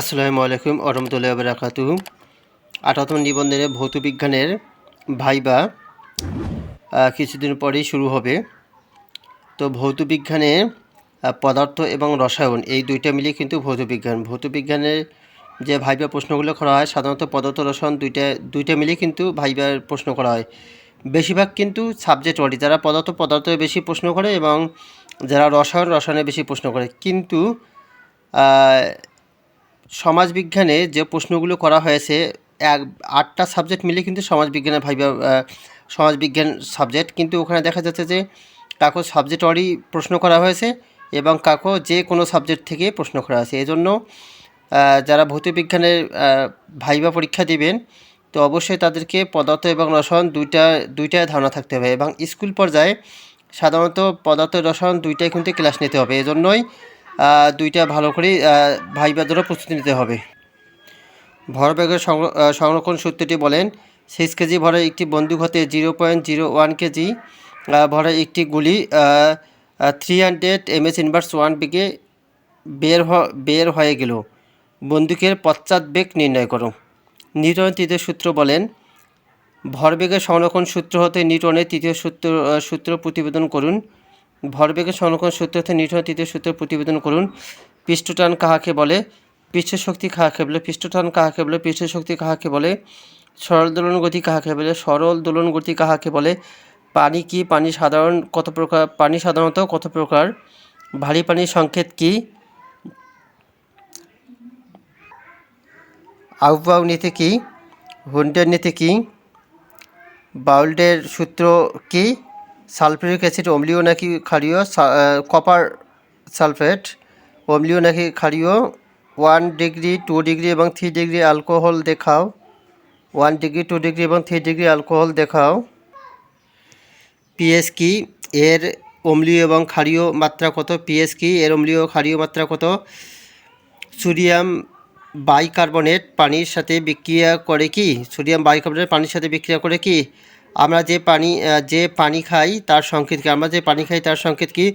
আসসালামু আলাইকুম আরহামতুল্লাহ বারাকাতু আঠারোতম নিবন্ধনে ভৌত বিজ্ঞানের ভাইবা কিছুদিন পরেই শুরু হবে। তো ভৌত বিজ্ঞানে পদার্থ এবং রসায়ন, এই দুইটা মিলিয়ে কিন্তু ভৌত বিজ্ঞান ভৌত বিজ্ঞানের যে ভাইবা প্রশ্নগুলো করা হয়, সাধারণত পদার্থ, রসায়ন দুইটা দুইটা মিলিয়ে কিন্তু ভাইবার প্রশ্ন করা হয়। বেশিরভাগ কিন্তু সাবজেক্ট ওয়ারি যারা পদার্থ পদার্থে বেশি প্রশ্ন করে এবং যারা রসায়ন রসায়নে বেশি প্রশ্ন করে। কিন্তু সমাজবিজ্ঞানে যে প্রশ্নগুলো করা হয়েছে এক আটটা সাবজেক্ট মিলে কিন্তু সমাজবিজ্ঞানের ভাইবা সমাজবিজ্ঞান সাবজেক্ট কিন্তু ওখানে দেখা যাচ্ছে যে কাকো সাবজেক্ট ওয়ারি প্রশ্ন করা হয়েছে এবং কাকো যে কোনো সাবজেক্ট থেকে প্রশ্ন করা হয়েছে এই জন্য আহ, যারা ভৌতবিজ্ঞানের ভাইবা পরীক্ষা দিবেন তো অবশ্যই তাদেরকে পদার্থ এবং রসায়ন দুইটা দুইটায় ধারণা থাকতে হবে এবং স্কুল পর্যায়ে সাধারণত পদার্থ রসায়ন দুইটাই কিন্তু ক্লাস নিতে হবে। এজন্যই দুইটা ভালো করে ভাইবার জন্য প্রস্তুতি নিতে হবে। ভরবেগের সংর- সংরক্ষণ সূত্রটি বলেন সিক্স কেজি ভরে একটি বন্দুক হতে zero point zero one KG ভরে একটি গুলি three hundred M S inverse one বেগে বের বের হয়ে গেল। বন্দুকের পশ্চাৎ বেগ নির্ণয় করো। নিউটনের তৃতীয় সূত্র বলেন, ভরবেগের সংরক্ষণ সূত্র হতে নিউটনের তৃতীয় সূত্র সূত্র প্রতিবেদন করুন। ভরবেগের সংরক্ষণ সূত্র হতে নিউটনের তৃতীয় সূত্র প্রতিবেদন করুন। পৃষ্ঠটান কাহাকে বলে? পৃষ্ঠ শক্তি কাহাকে বলে? পৃষ্ঠটান কাহাকে বলে? পৃষ্ঠ শক্তি কাহাকে বলে? সরল দোলন গতি কাহাকে বলে? সরল দোলন গতি কাহাকে বলে? পানি কি? পানি সাধারণ কত প্রকার? পানি সাধারণত কত প্রকার? ভারী পানির সংকেত কি? আউবাউ নীতি কি? হুন্ডের নীতি কি? বাউল্ডের সূত্র কি? সালফিউরিক অ্যাসিড, অম্লীয় নাকি ক্ষারীয় কপার সালফেট, অম্লীয় নাকি ক্ষারীয় ওয়ান ডিগ্রি টু ডিগ্রি এবং থ্রি ডিগ্রি অ্যালকোহল দেখাও। ওয়ান ডিগ্রি টু ডিগ্রি এবং থ্রি ডিগ্রি অ্যালকোহল দেখাও। পিএস কি? এর অম্লীয় এবং ক্ষারীয় মাত্রা কত? পিএস কি? এর অম্লীয় ক্ষারীয় মাত্রা কত? সোডিয়াম বাইকার্বনেট পানির সাথে বিক্রিয়া করে কি? সোডিয়াম বাইকার্বনেট পানির সাথে বিক্রিয়া করে কি? আমরা যে পানি যে পানি খাই তার সংকেত কি? আমরা যে পানি খাই তার সংকেত কি?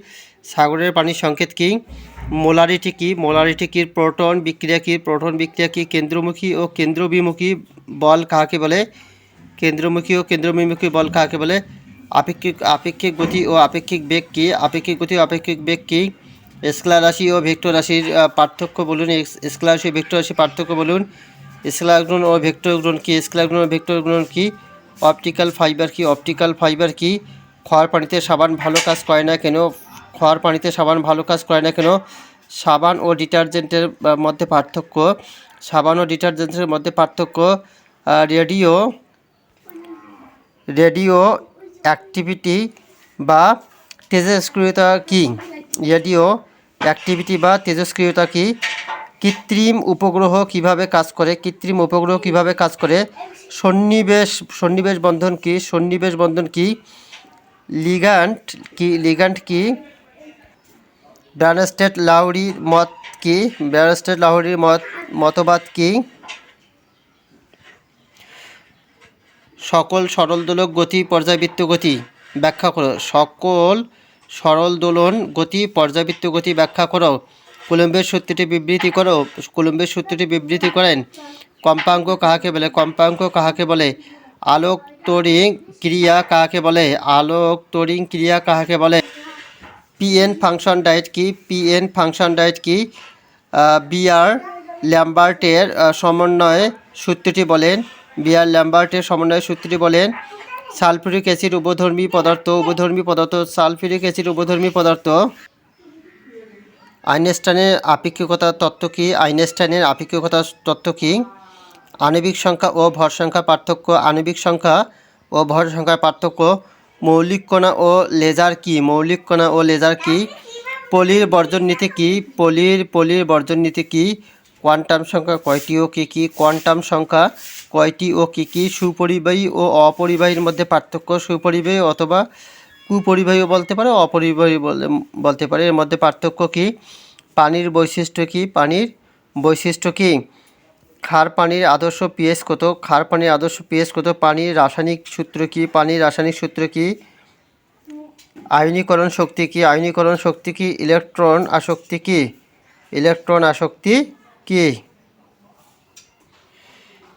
সাগরের পানির সংকেত কি? মোলারিটি কি? মোলারিটি কি? প্রোটন বিক্রিয়া কি? প্রোটন বিক্রিয়া কি? কেন্দ্রমুখী ও কেন্দ্রবিমুখী বল কাকে বলে? কেন্দ্রমুখী ও কেন্দ্রবিমুখী বল কাকে বলে? আপেক্ষিক আপেক্ষিক গতি ও আপেক্ষিক বেগ কি? আপেক্ষিক গতি ও আপেক্ষিক বেগ কি? স্কেলার রাশি ও ভেক্টর রাশির পার্থক্য বলুন। স্কেলার রাশি, ভেক্টর রাশির পার্থক্য বলুন। স্কেলার গুণ ও ভেক্টর গুণ কি? স্কেলার গুণ ও ভেক্টর গুণ কি? অপটিক্যাল ফাইবার কি? অপটিক্যাল ফাইবার কি? খোয়ার পানিতে সাবান ভালো কাজ করে না কেন? খোয়ার পানিতে সাবান ভালো কাজ করে না কেন? সাবান ও ডিটারজেন্টের মধ্যে পার্থক্য। সাবান ও ডিটারজেন্টের মধ্যে পার্থক্য রেডিও রেডিও অ্যাক্টিভিটি বা তেজস্ক্রিয়তা কি? রেডিও অ্যাক্টিভিটি বা তেজস্ক্রিয়তা কি? কৃত্রিম উপগ্রহ কীভাবে কাজ করে? কৃত্রিম উপগ্রহ কীভাবে কাজ করে? সন্নিবেশ সন্নিবেশ বন্ধন কি? সন্নিবেশ বন্ধন কি? লিগান্ট কি? লিগান্ট কি? ব্যারস্টেট লাউরির মত কি? ব্যারস্টেট লাহরির মত, মতবাদ কি? সকল সরল দোলক গতি পর্যাবৃত্ত গতি, ব্যাখ্যা করো। সকল সরল দোলন গতি পর্যাবৃত্ত গতি, ব্যাখ্যা করো। কুলম্বের সূত্রটি বিবৃতি করো, কুলম্বের সূত্রটি বিবৃতি করেন, কম্পাঙ্ক কাহাকে বলে? কম্পাঙ্ক কাহাকে বলে? আলোক তরিং ক্রিয়া কাহাকে বলে? আলোক তরিং ক্রিয়া কাহাকে বলে? পিএন ফাংশন ডায়েট কি? পিএন ফাংশন ডায়েট কি? বিআর ল্যাম্বার্টের সমন্বয়ে সূত্রটি বলেন, বিআর ল্যাম্বার্টের সমন্বয়ে সূত্রটি বলেন, সালফিউরিক অ্যাসিড উপধর্মী পদার্থ উপধর্মী পদার্থ, সালফিউরিক অ্যাসিড উপধর্মী পদার্থ। আইনস্টাইনের আপেক্ষিকতা তত্ত্ব কি? আইনস্টাইনের আপেক্ষিকতা তত্ত্ব কি? আণবিক সংখ্যা ও ভর সংখ্যার পার্থক্য, আণবিক সংখ্যা ও ভর সংখ্যার পার্থক্য, মৌলিক কণা ও লেজার কি? মৌলিক কণা ও লেজার কি? পলির বর্জন নীতি কি? পলির পলির বর্জন নীতি কি? কোয়ান্টাম সংখ্যা কয়টি ও কী কী? কোয়ান্টাম সংখ্যা কয়টি ও কী কী? সুপরিবাহী ও অপরিবাহীর মধ্যে পার্থক্য সুপরিবাহী অথবা কুপরিবাহীও বলতে পারে, অপরিবাহী বলে, বলতে পারে। এর মধ্যে পার্থক্য কি? পানির বৈশিষ্ট্য কি? পানির বৈশিষ্ট্য কি? ক্ষার পানির আদর্শ পিএস কত? ক্ষার পানির আদর্শ পিএস কত? পানির রাসায়নিক সূত্র কি? পানির রাসায়নিক সূত্র কি? আয়নীকরণ শক্তি কি? আয়নীকরণ শক্তি কি? ইলেকট্রন আসক্তি কি? ইলেকট্রন আসক্তি কি?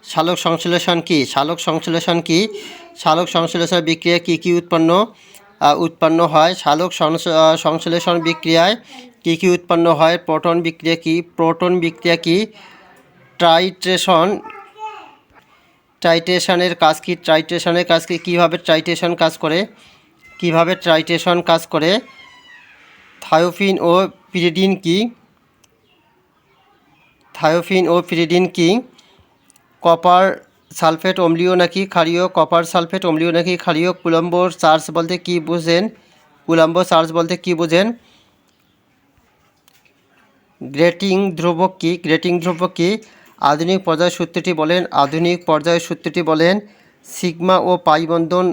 সালোক সংশ্লেষণ কি? সালোক সংশ্লেষণ কি? সালোক সংশ্লেষণ বিক্রিয়া কী কী উৎপন্ন? উৎপন্ন হয়। সালোক সংশ্লেষণ বিক্রিয়ায় কী কী উৎপন্ন হয়? প্রোটন বিক্রিয়া কি? প্রোটন বিক্রিয়া কি? ট্রাইট্রেশন ট্রাইটেশনের কাজ কি? ট্রাইটেশনের কাজ কি? কীভাবে ট্রাইটেশন কাজ করে? কীভাবে ট্রাইটেশন কাজ করে? থায়োফিন ও পিরিডিন কি? থায়োফিন ও পিরিডিন কি? কপার সালফেট অম্লীয় নাকি ক্ষারীয়, কপার সালফেট অম্লীয় নাকি ক্ষারীয়? কুলম্বো চার্জ বলতে কি বুঝেন? কুলম্বো চার্জ বলতে কি বুঝেন? গ্রেটিং ধ্রুবক কি? গ্রেটিং ধ্রুবক কি? আধুনিক পর্যায় সূত্রটি বলেন, আধুনিক পর্যায় সূত্রটি বলেন, সিগমা ও পাইবন্ধন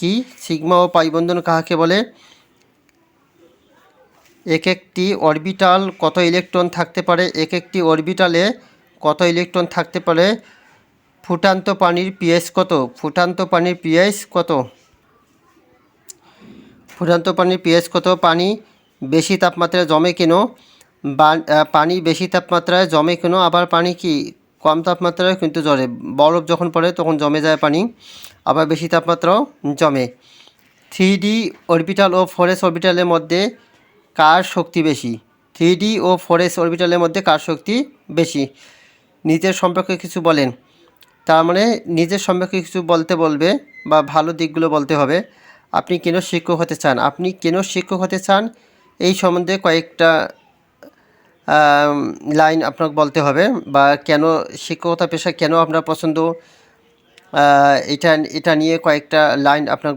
কি? সিগমা ও পাইবন্ধন কাহাকে বলে? এক একটি অরবিটাল কত ইলেকট্রন থাকতে পারে? এক একটি অরবিটালে কত ইলেকট্রন থাকতে পারে? ফুটান্ত পানির পিএইচ কত? ফুটান্ত পানির পিএইচ কত? ফুটান্ত পানির পিএইচ কত? পানি বেশি তাপমাত্রায় জমে কেন? পানি বেশি তাপমাত্রায় জমে কেন? আবার পানি কি কম তাপমাত্রায়? কিন্তু জমে বরফ যখন পড়ে, তখন জমে যায় পানি, আবার বেশি তাপমাত্রাও জমে। থ্রি ডি অরবিটাল ও ফোরেস অরবিটালের মধ্যে কার শক্তি বেশি? থ্রি ডি ও ফোরেস অরবিটালের মধ্যে কার শক্তি বেশি? নিজের সম্পর্কে কিছু বলেন। তার মানে নিজের সম্পর্কে কিছু বলতে বলবে বা ভালো দিকগুলো বলতে হবে। আপনি কেন শিক্ষক হতে চান? আপনি কেন শিক্ষক হতে চান? এই সম্বন্ধে কয়েকটা লাইন আপনাকে বলতে হবে বা কেন শিক্ষকতা পেশা কেন আপনার পছন্দ? এটা এটা নিয়ে কয়েকটা লাইন আপনার